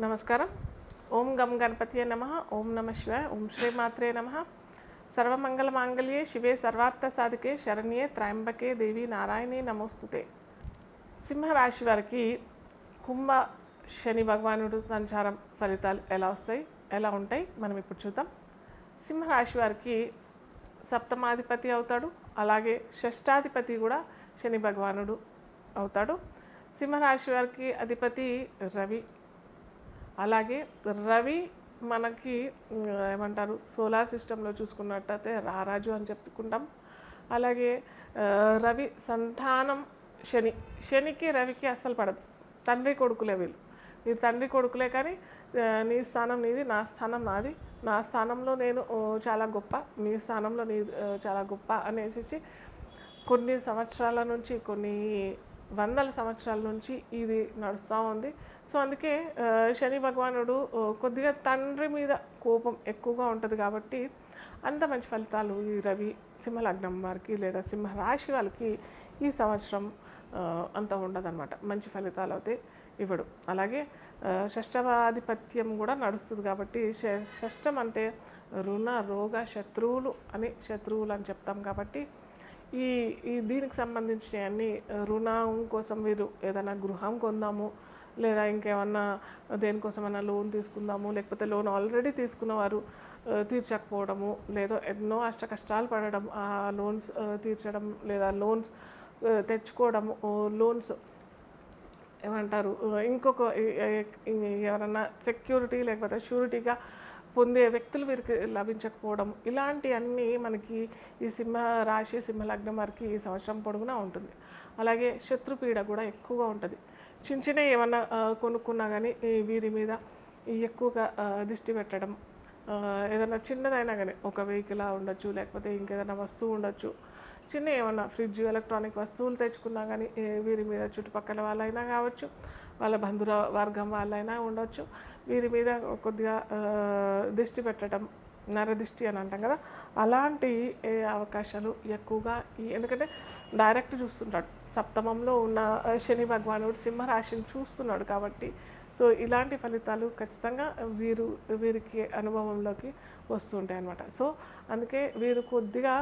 నమస్కారం. ఓం గం గణపతియే నమ. ఓం నమ శివాయ. ఓం శ్రీమాత్రే నమ. సర్వమంగళ మాంగళ్యే శివే సర్వార్థ సాధికే శరణ్యే త్రయంబకే దేవి నారాయణి నమోస్తుతే. సింహరాశి వారికి కుంభ శని భగవానుడు సంచారం ఫలితాలు ఎలా వస్తాయి? ఎలా ఉంటాయి? మనం ఇప్పుడు చూద్దాం. సింహరాశి వారికి సప్తమాధిపతి అవుతాడు. అలాగే షష్టాధిపతి కూడా శని భగవానుడు అవుతాడు. సింహరాశి వారికి అధిపతి రవి. అలాగే రవి మనకి ఏమంటారు సోలార్ సిస్టంలో చూసుకున్నట్టయితే రారాజు అని చెప్పుకుంటాం. అలాగే రవి సంతానం శని. శనికి రవికి అస్సలు పడదు. తండ్రి కొడుకులే వీళ్ళు. నీ తండ్రి కొడుకులే కానీ నీ స్థానం నీది నా స్థానం నాది. నా స్థానంలో నేను చాలా గొప్ప. నీ స్థానంలో నీ చాలా గొప్ప అనేసి కొన్ని సంవత్సరాల నుంచి కొన్ని వందల సంవత్సరాల నుంచి ఇది నడుస్తూ ఉంది. సో అందుకే శని భగవానుడు కొద్దిగా తండ్రి మీద కోపం ఎక్కువగా ఉంటుంది కాబట్టి అంత మంచి ఫలితాలు ఈ రవి సింహలగ్నం వారికి లేదా సింహ రాశి వాళ్ళకి ఈ సంవత్సరం అంత ఉండదన్నమాట. మంచి ఫలితాలు అయితే ఇవ్వడు. అలాగే షష్టవాధిపత్యం కూడా నడుస్తుంది కాబట్టి ష- షష్టం అంటే రుణ రోగ శత్రువులు అని శత్రువులు అని చెప్తాం కాబట్టి ఈ ఈ దీనికి సంబంధించిన అన్ని రుణం కోసం వీరు ఏదైనా గృహం కొందాము లేదా ఇంకేమన్నా దేనికోసమైనా లోన్ తీసుకుందాము లేకపోతే లోన్ ఆల్రెడీ తీసుకున్నవారు తీర్చకపోవడము లేదా ఎన్నో అష్ట కష్టాలు పడడం ఆ లోన్స్ తీర్చడం లేదా లోన్స్ తెచ్చుకోవడము లోన్స్ ఏమంటారు ఇంకొక ఎవరన్నా సెక్యూరిటీ లేకపోతే షూరిటీగా పొందే వ్యక్తులు వీరికి లభించకపోవడం ఇలాంటివన్నీ మనకి ఈ సింహ రాశి సింహ లగ్నం వారికి ఈ సంవత్సరం పొడుగునా ఉంటుంది. అలాగే శత్రుపీడ కూడా ఎక్కువగా ఉంటుంది. చిన్న చిన్న ఏమన్నా కొనుక్కున్నా కానీ వీరి మీద ఎక్కువగా దిష్టి పెట్టడం ఏదైనా చిన్నదైనా కానీ ఒక వెహికల్ ఉండొచ్చు లేకపోతే ఇంకేదైనా వస్తువు ఉండొచ్చు చిన్న ఏమన్నా ఫ్రిడ్జ్ ఎలక్ట్రానిక్ వస్తువులు తెచ్చుకున్నా కానీ వీరి మీద చుట్టుపక్కల వాళ్ళైనా కావచ్చు వాళ్ళ బంధుర వర్గం వాళ్ళైనా ఉండొచ్చు. వీరి మీద కొద్దిగా దృష్టి దిష్టి పెట్టడం నరదిష్టి అని అంటాం కదా అలాంటి అవకాశాలు ఎక్కువగా ఈ ఎందుకంటే డైరెక్ట్ చూస్తుంటాడు. సప్తమంలో ఉన్న శని భగవానుడు సింహరాశిని చూస్తున్నాడు కాబట్టి. సో ఇలాంటి ఫలితాలు ఖచ్చితంగా వీరు వీరికి అనుభవంలోకి వస్తుంటాయి అన్నమాట. సో అందుకే వీరు కొద్దిగా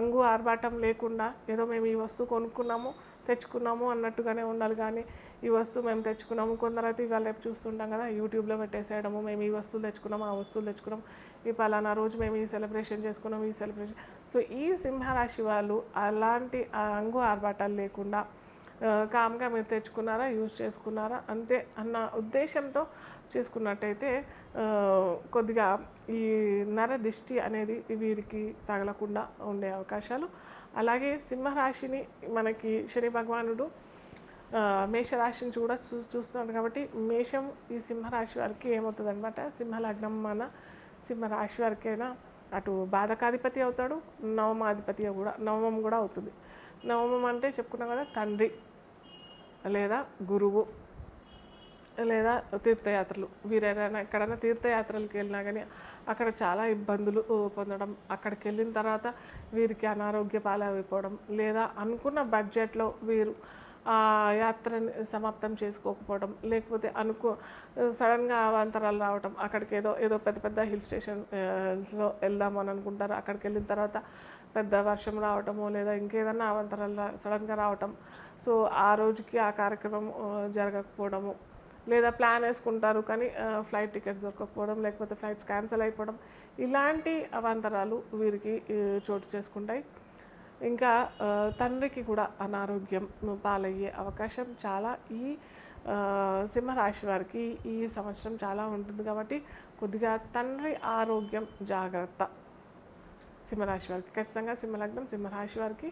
అంగు ఆర్భాటం లేకుండా ఏదో మేము ఈ వస్తువు కొనుక్కున్నాము తెచ్చుకున్నాము అన్నట్టుగానే ఉండాలి. కానీ ఈ వస్తువు మేము తెచ్చుకున్నాము. కొందరైతే ఇవాళ రేపు చూస్తుంటాం కదా యూట్యూబ్లో పెట్టేసేయడము. మేము ఈ వస్తువులు తెచ్చుకున్నాము ఆ వస్తువులు తెచ్చుకున్నాం. ఈ పలానా రోజు మేము ఈ సెలబ్రేషన్ చేసుకున్నాం ఈ సెలబ్రేషన్. సో ఈ సింహరాశి వాళ్ళు అలాంటి అంగు ఆర్భాటాలు లేకుండా కామ్గా మీరు తెచ్చుకున్నారా యూజ్ చేసుకున్నారా అంతే అన్న ఉద్దేశంతో చేసుకున్నట్టయితే కొద్దిగా ఈ నర దిష్టి అనేది వీరికి తగలకుండా ఉండే అవకాశాలు. అలాగే సింహరాశిని మనకి శని భగవానుడు మేషరాశిని కూడా చూ చూస్తున్నాడు కాబట్టి మేషం ఈ సింహరాశి వారికి ఏమవుతుంది అనమాట సింహలగ్నం మన సింహరాశి వారికైనా అటు బాధకాధిపతి అవుతాడు నవమాధిపతి కూడా నవమం కూడా అవుతుంది. నవమం అంటే చెప్పుకున్నాం కదా తండ్రి లేదా గురువు. లేదా తీర్థయాత్రలు. వీరైనా ఎక్కడైనా తీర్థయాత్రలకు వెళ్ళినా కానీ అక్కడ చాలా ఇబ్బందులు పొందడం అక్కడికి వెళ్ళిన తర్వాత వీరికి అనారోగ్య పాలైపోవడం లేదా అనుకున్న బడ్జెట్లో వీరు ఆ యాత్రని సమాప్తం చేసుకోకపోవడం లేకపోతే అనుకో సడన్గా అవాంతరాలు రావడం అక్కడికి ఏదో ఏదో పెద్ద పెద్ద హిల్ స్టేషన్స్లో వెళ్దాము అని అనుకుంటారు. అక్కడికి వెళ్ళిన తర్వాత పెద్ద వర్షం రావటము లేదా ఇంకేదన్నా అవాంతరాలు రా- సడన్గా రావటం. సో ఆ రోజుకి ఆ కార్యక్రమం జరగకపోవడము లేదా ప్లాన్ వేసుకుంటారు కానీ ఫ్లైట్ టికెట్స్ దొరకకపోవడం లేకపోతే ఫ్లైట్స్ క్యాన్సిల్ అయిపోవడం ఇలాంటి అవాంతరాలు వీరికి చోటు చేసుకుంటాయి. ఇంకా తండ్రికి కూడా అనారోగ్యం పాలయ్యే అవకాశం చాలా. ఈ సింహరాశి వారికి ఈ సంవత్సరం చాలా ఉంటుంది కాబట్టి కొద్దిగా తండ్రి ఆరోగ్యం జాగ్రత్త. సింహరాశి వారికి ఖచ్చితంగా సింహలగ్నం సింహరాశి వారికి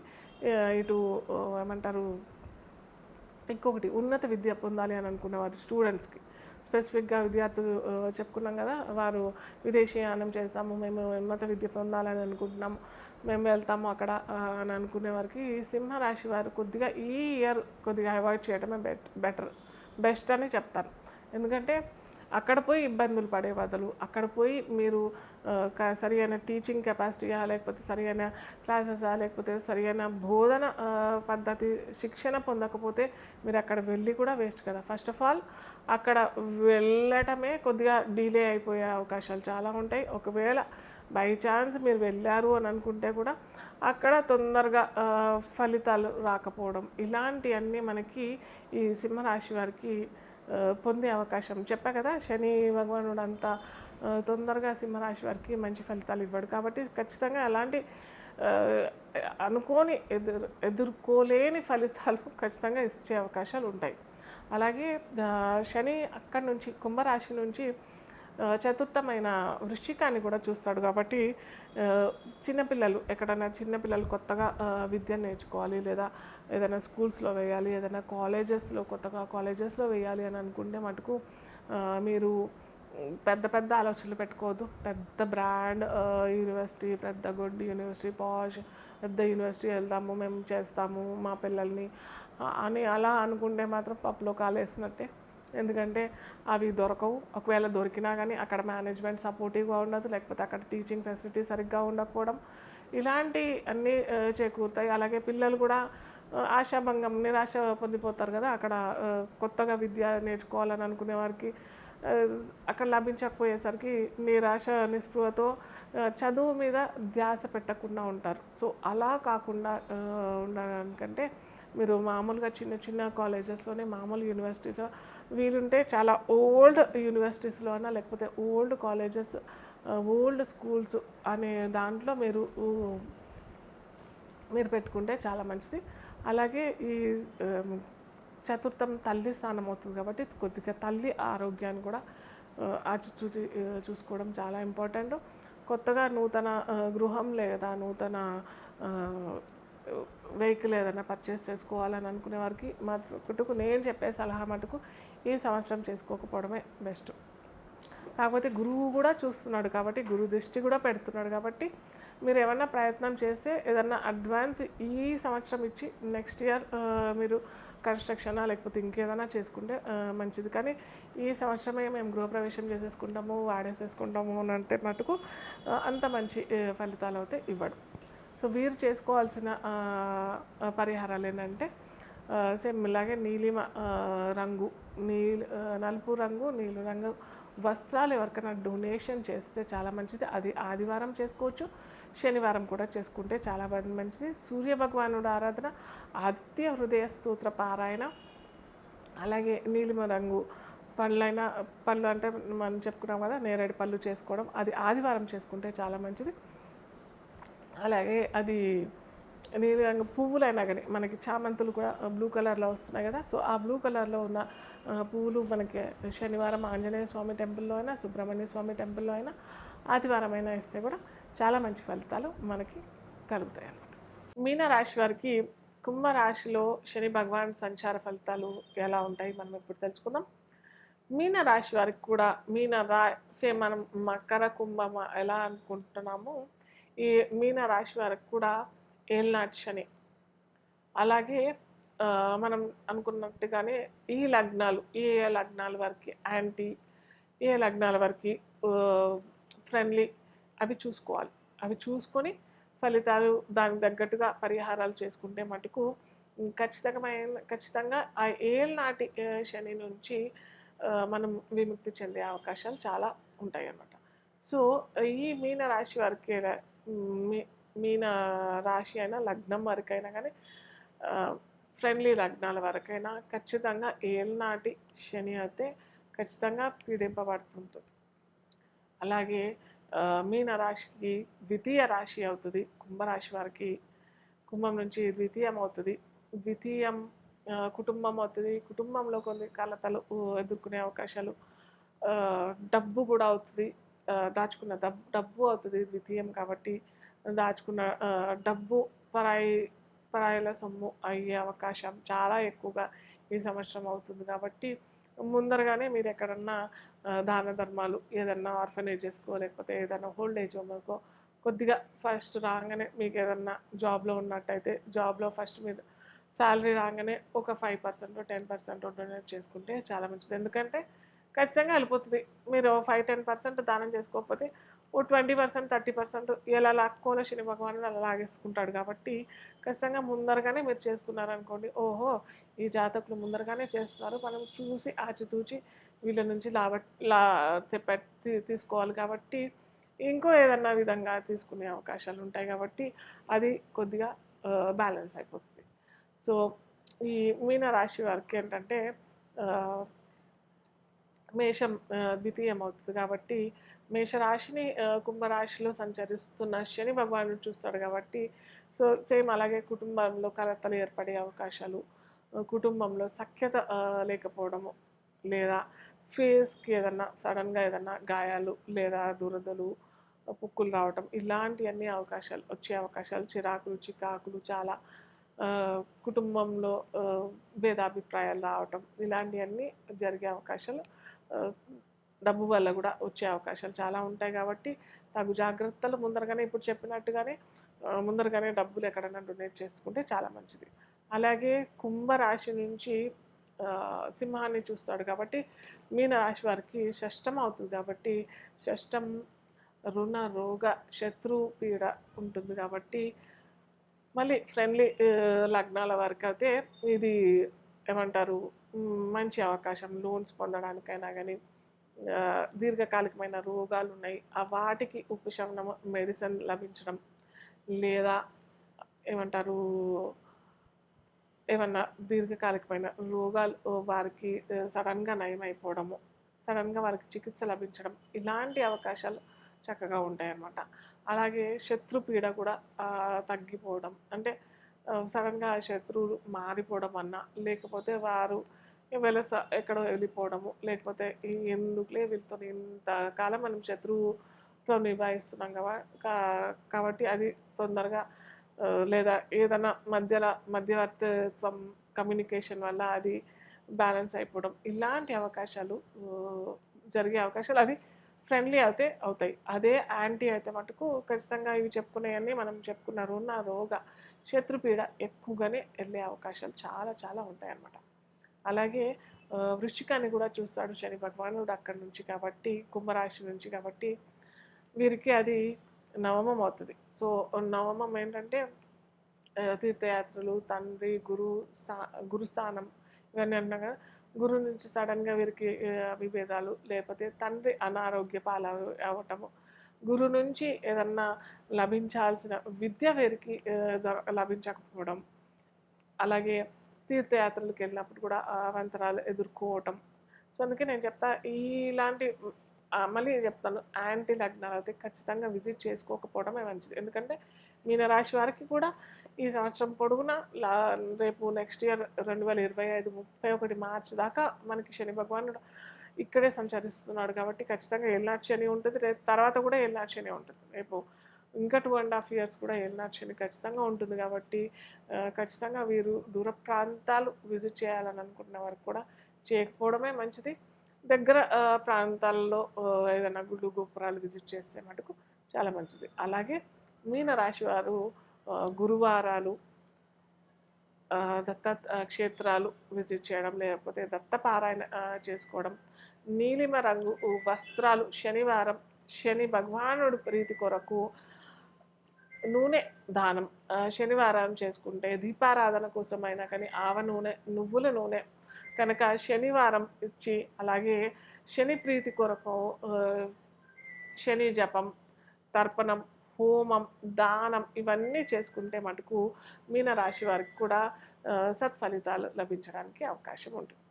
ఇటు ఏమంటారు ఇంకొకటి ఉన్నత విద్య పొందాలి అని అనుకున్న వారు స్టూడెంట్స్కి స్పెసిఫిక్గా విద్యార్థులు చెప్పుకున్నాం కదా వారు విదేశీయానం చేస్తాము మేము ఉన్నత విద్య పొందాలని అనుకుంటున్నాము మేము వెళ్తాము అక్కడ అని అనుకునే వారికి ఈ సింహరాశి వారు కొద్దిగా ఈ ఇయర్ కొద్దిగా అవాయిడ్ చేయడమే బెట్ బెటర్ బెస్ట్ అని చెప్తాను ఎందుకంటే అక్కడ పోయి ఇబ్బందులు పడే బదులు అక్కడ పోయి మీరు ఆ, సరి అయిన టీచింగ్ కెపాసిటీయా లేకపోతే సరి అయిన క్లాసెసా లేకపోతే సరి అయిన బోధన పద్ధతి శిక్షణ పొందకపోతే మీరు అక్కడ వెళ్ళి కూడా వేస్ట్ కదా. ఫస్ట్ ఆఫ్ ఆల్ అక్కడ వెళ్ళటమే కొద్దిగా డిలే అయిపోయే అవకాశాలు చాలా ఉంటాయి. ఒకవేళ బై ఛాన్స్ మీరు వెళ్ళారు అని అనుకుంటే కూడా అక్కడ తొందరగా ఫలితాలు రాకపోవడం ఇలాంటివన్నీ మనకి ఈ సింహరాశి వారికి పొందే అవకాశం. చెప్పా కదా శని భగవానుడు అంతా తొందరగా సింహరాశి వారికి మంచి ఫలితాలు ఇవ్వడు. కాబట్టి ఖచ్చితంగా అలాంటి అనుకోని ఎదురు ఎదుర్కోలేని ఫలితాలు ఖచ్చితంగా ఇచ్చే అవకాశాలు ఉంటాయి. అలాగే శని అక్కడి నుంచి కుంభరాశి నుంచి చతుర్థమైన వృశ్చికాన్ని కూడా చూస్తాడు. కాబట్టి చిన్నపిల్లలు ఎక్కడైనా చిన్నపిల్లలు కొత్తగా విద్య నేర్చుకోవాలి లేదా ఏదైనా స్కూల్స్లో వేయాలి ఏదైనా కాలేజెస్లో కొత్తగా కాలేజెస్లో వేయాలి అని అనుకుంటే మటుకు మీరు పెద్ద పెద్ద ఆలోచనలు పెట్టుకోవద్దు. పెద్ద బ్రాండ్ యూనివర్సిటీ పెద్ద గుడ్ యూనివర్సిటీ పాష్ పెద్ద యూనివర్సిటీ వెళ్తాము మేము చేస్తాము మా పిల్లల్ని అని అలా అనుకుంటే మాత్రం పప్పులో కాలేసినట్టే. ఎందుకంటే అవి దొరకవు. ఒకవేళ దొరికినా కానీ అక్కడ మేనేజ్మెంట్ సపోర్టివ్గా ఉండదు లేకపోతే అక్కడ టీచింగ్ ఫెసిలిటీ సరిగ్గా ఉండకపోవడం. ఇలాంటి అన్నీ చేకూరుతాయి. అలాగే పిల్లలు కూడా ఆశాభంగం నిరాశ పొందిపోతారు కదా అక్కడ కొత్తగా విద్య నేర్చుకోవాలని అనుకునే వారికి అక్కడ లభించకపోయేసరికి నిరాశ నిస్పృహతో చదువు మీద ధ్యాస పెట్టకుండా ఉంటారు. సో అలా కాకుండా ఉండడానికంటే మీరు మామూలుగా చిన్న చిన్న కాలేజెస్లోనే మామూలు యూనివర్సిటీలో వీలుంటే చాలా ఓల్డ్ యూనివర్సిటీస్లో అయినా లేకపోతే ఓల్డ్ కాలేజెస్ ఓల్డ్ స్కూల్స్ అనే దాంట్లో మీరు మీరు పెట్టుకుంటే చాలా మంచిది. అలాగే ఈ చతుర్థం తల్లి స్థానం అవుతుంది కాబట్టి కొద్దిగా తల్లి ఆరోగ్యాన్ని కూడా ఆ, ఆచితూచి చూసుకోవడం చాలా ఇంపార్టెంట్ కొత్తగా నూతన గృహం లేదా నూతన వెహికల్ ఏదైనా పర్చేస్ చేసుకోవాలని అనుకునే వారికి మటుకు నేను చెప్పే సలహా మటుకు ఈ సంవత్సరం చేసుకోకపోవడమే బెస్ట్. కాకపోతే గురువు కూడా చూస్తున్నాడు కాబట్టి గురువు దృష్టి కూడా పెడుతున్నాడు కాబట్టి మీరు ఏమన్నా ప్రయత్నం చేస్తే ఏదన్నా అడ్వాన్స్ ఈ సంవత్సరం ఇచ్చి నెక్స్ట్ ఇయర్ మీరు కన్స్ట్రక్షనా లేకపోతే ఇంకేదైనా చేసుకుంటే మంచిది. కానీ ఈ సంవత్సరమే మేము గృహప్రవేశం చేసేసుకుంటాము వాడేసేసుకుంటాము అని అంటే మటుకు అంత మంచి ఫలితాలు అయితే ఇవ్వడు. సో వీరు చేసుకోవాల్సిన పరిహారాలు ఏంటంటే సేమ్ ఇలాగే నీలిమ రంగు నీలి నలుపు రంగు నీలి రంగు వస్త్రాలు ఎవరికైనా డొనేషన్ చేస్తే చాలా మంచిది. అది ఆదివారం చేసుకోవచ్చు శనివారం కూడా చేసుకుంటే చాలా బాగా మంచిది. సూర్య భగవానుడు ఆరాధన ఆదిత్య హృదయ స్తోత్ర పారాయణ అలాగే నీలిమ రంగు పండ్లైన పళ్ళు అంటే మనం చెప్పుకున్నాం కదా నేరేడు పళ్ళు చేసుకోవడం అది ఆదివారం చేసుకుంటే చాలా మంచిది. అలాగే అది నీలి రంగు పువ్వులైనా కానీ మనకి చామంతులు కూడా బ్లూ కలర్లో వస్తున్నాయి కదా. సో ఆ బ్లూ కలర్లో ఉన్న పువ్వులు మనకి శనివారం ఆంజనేయ స్వామి టెంపుల్లో అయినా సుబ్రహ్మణ్య స్వామి టెంపుల్లో అయినా ఆదివారం అయినా ఇస్తే కూడా చాలా మంచి ఫలితాలు మనకి కలుగుతాయి అన్నమాట. మీనరాశి వారికి కుంభరాశిలో శని భగవాన్ సంచార ఫలితాలు ఎలా ఉంటాయి? మనం ఇప్పుడు తెలుసుకుందాం. మీన రాశి వారికి కూడా మీన రా సేమ్ మనం మకర కుంభం ఎలా అనుకుంటున్నామో ఈ మీన రాశి వారికి కూడా ఏళ్ళనాటి శని అలాగే మనం అనుకున్నట్టుగానే ఈ లగ్నాలు ఏ ఏ లగ్నాల వరకు యాంటీ ఏ లగ్నాల వరకు ఫ్రెండ్లీ అవి చూసుకోవాలి. అవి చూసుకొని ఫలితాలు దానికి తగ్గట్టుగా పరిహారాలు చేసుకుంటే మటుకు ఖచ్చితమైన ఖచ్చితంగా ఆ ఏళ్ళనాటి శని నుంచి మనం విముక్తి చెందే అవకాశాలు చాలా ఉంటాయి అన్నమాట సో ఈ మీన రాశి వారికి మీ- మీన రాశి అయినా లగ్నం వరకైనా కానీ ఫ్రెండ్లీ లగ్నాల వరకైనా ఖచ్చితంగా ఏళ్ళనాటి శని అయితే ఖచ్చితంగా పీడింపబడుతుంటుంది. అలాగే మీన రాశికి ద్వితీయ రాశి అవుతుంది కుంభరాశి వారికి కుంభం నుంచి ద్వితీయం అవుతుంది. ద్వితీయం కుటుంబం అవుతుంది. కుటుంబంలో కొన్ని కలతలు ఎదుర్కొనే అవకాశాలు డబ్బు కూడా అవుతుంది. దాచుకున్న డబ్బు డబ్బు అవుతుంది ద్వితీయం కాబట్టి దాచుకున్న డబ్బు పరాయి పరాయిల సొమ్ము అయ్యే అవకాశం చాలా ఎక్కువగా ఈ సంవత్సరం అవుతుంది. కాబట్టి ముందరగానే మీరు ఎక్కడన్నా దాన ధర్మాలు ఏదన్నా ఆర్ఫనేజెస్కో లేకపోతే ఏదైనా ఓల్డ్ ఏజ్ హోమ్కో కొద్దిగా ఫస్ట్ రాగానే మీకు ఏదన్నా జాబ్లో ఉన్నట్టయితే జాబ్లో ఫస్ట్ మీరు శాలరీ రాగానే ఒక five percent ten percent donate చేసుకుంటే చాలా మంచిది. ఎందుకంటే ఖచ్చితంగా వెళ్ళిపోతుంది. మీరు ఫైవ్ టెన్ పర్సెంట్ దానం చేసుకోకపోతే ఓ ట్వంటీ పర్సెంట్ థర్టీ పర్సెంట్ ఎలా లాక్కోన శని భగవానుడు అలా లాగేసుకుంటాడు కాబట్టి ఖచ్చితంగా ముందరగానే మీరు చేసుకున్నారనుకోండి ఓహో ఈ జాతకులు ముందరగానే చేస్తున్నారు. మనం చూసి ఆచితూచి వీళ్ళ నుంచి లాభ లా తీసుకోవాలి కాబట్టి ఇంకో ఏదన్నా విధంగా తీసుకునే అవకాశాలు ఉంటాయి కాబట్టి అది కొద్దిగా బ్యాలెన్స్ అయిపోతుంది. సో ఈ మీన రాశి వారికి ఏంటంటే మేషం ద్వితీయం అవుతుంది కాబట్టి మేషరాశిని కుంభరాశిలో సంచరిస్తున్న శని భగవానుడు చూస్తాడు కాబట్టి సో సేమ్ అలాగే కుటుంబంలో కలతలు ఏర్పడే అవకాశాలు కుటుంబంలో సఖ్యత లేకపోవడము లేదా ఫేస్కి ఏదన్నా సడన్గా ఏదన్నా గాయాలు లేదా దురదలు పుక్కులు రావటం ఇలాంటివన్నీ అవకాశాలు వచ్చే అవకాశాలు చిరాకులు చికాకులు చాలా కుటుంబంలో భేదాభిప్రాయాలు రావటం ఇలాంటివన్నీ జరిగే అవకాశాలు డబ్బు వల్ల కూడా వచ్చే అవకాశాలు చాలా ఉంటాయి కాబట్టి తగు జాగ్రత్తలు ముందరగానే ఇప్పుడు చెప్పినట్టుగానే ముందరగానే డబ్బులు ఎక్కడైనా డొనేట్ చేసుకుంటే చాలా మంచిది. అలాగే కుంభరాశి నుంచి సింహాన్ని చూస్తాడు కాబట్టి మీన రాశి వారికి షష్టం అవుతుంది కాబట్టి షష్టం రుణ రోగ శత్రు పీడ ఉంటుంది కాబట్టి మళ్ళీ ఫ్రెండ్లీ లగ్నాల వరకు అయితే ఇది ఏమంటారు మంచి అవకాశం. లోన్స్ పొందడానికైనా కానీ దీర్ఘకాలికమైన రోగాలు ఉన్నాయి ఆ వాటికి ఉపశమనం మెడిసిన్ లభించడం లేదా ఏమంటారు ఏమన్నా దీర్ఘకాలికమైన రోగాలు వారికి సడన్గా నయమైపోవడము సడన్గా వారికి చికిత్స లభించడం ఇలాంటి అవకాశాలు చక్కగా ఉంటాయన్నమాట. అలాగే శత్రుపీడ కూడా తగ్గిపోవడం. అంటే సడన్గా శత్రువులు మారిపోవడం అన్నా లేకపోతే వారు వెళ్ళ ఎక్కడో వెళ్ళిపోవడము. లేకపోతే ఎందుకులే వీళ్ళతో ఇంతకాలం మనం శత్రువుతో నిభాయిస్తున్నాం కదా. కా- కాబట్టి అది తొందరగా లేదా ఏదైనా మధ్యలో మధ్యవర్తిత్వం కమ్యూనికేషన్ వల్ల అది బ్యాలెన్స్ అయిపోవడం. ఇలాంటి అవకాశాలు జరిగే అవకాశాలు అది ఫ్రెండ్లీ అయితే అవుతాయి. అదే యాంటీ అయితే మటుకు ఖచ్చితంగా ఇవి చెప్పుకునేవన్నీ మనం చెప్పుకున్న రుణ రోగ శత్రుపీడ ఎక్కువగానే వెళ్ళే అవకాశాలు చాలా చాలా ఉంటాయి అన్నమాట అలాగే వృశ్చికాన్ని కూడా చూస్తాడు శని భగవానుడు అక్కడి నుంచి కాబట్టి కుంభరాశి నుంచి కాబట్టి. వీరికి అది నవమం అవుతుంది. సో నవమం ఏంటంటే తీర్థయాత్రలు తండ్రి గురు స్థా గురుస్థానం ఇవన్నీ అన్నా గురువు నుంచి సడన్గా వీరికి విభేదాలు లేకపోతే తండ్రి అనారోగ్య పాలు అవ్వటము గురు నుంచి ఏదన్నా లభించాల్సిన విద్య వీరికి లభించకపోవడం. అలాగే తీర్థయాత్రలకు వెళ్ళినప్పుడు కూడా అవంతరాలు ఎదుర్కోవటం. సో అందుకే నేను చెప్తా ఇలాంటి మళ్ళీ చెప్తాను యాంటీ లగ్నాలు అయితే ఖచ్చితంగా విజిట్ చేసుకోకపోవడమే మంచిది. ఎందుకంటే మీనరాశి వారికి కూడా ఈ సంవత్సరం పొడుగున లా రేపు నెక్స్ట్ ఇయర్ రెండు వేల ఇరవై ఐదు ముప్పై ఒకటి మార్చి దాకా మనకి శని భగవానుడు ఇక్కడే సంచరిస్తున్నాడు కాబట్టి ఖచ్చితంగా ఏళ్ళనాటి శని ఉంటుంది. రేపు తర్వాత కూడా ఏళ్ళనాటి శని ఉంటుంది. రేపు ఇంకా టూ అండ్ హాఫ్ ఇయర్స్ కూడా ఏళ్ళనాటి ఖచ్చితంగా ఉంటుంది కాబట్టి ఖచ్చితంగా వీరు దూర ప్రాంతాలు విజిట్ చేయాలని అనుకున్న వారికి కూడా చేయకపోవడమే మంచిది. దగ్గర ప్రాంతాల్లో ఏదైనా గుళ్ళు గోపురాలు విజిట్ చేస్తే మటుకు చాలా మంచిది. అలాగే మీన రాశి వారు గురువారాలు దత్త క్షేత్రాలు విజిట్ చేయడం లేకపోతే దత్తపారాయణ చేసుకోవడం నీలిమ రంగు వస్త్రాలు శనివారం శని భగవానుడు ప్రీతి కొరకు నూనె దానం శనివారం చేసుకుంటే దీపారాధన కోసమైనా కానీ ఆవ నూనె నువ్వుల నూనె కనుక శనివారం ఇచ్చి అలాగే శని ప్రీతి కొరకు శని జపం తర్పణం హోమం దానం ఇవన్నీ చేసుకుంటే మటుకు మీన రాశి వారికి కూడా సత్ఫలితాలు లభించడానికి అవకాశం ఉంటుంది.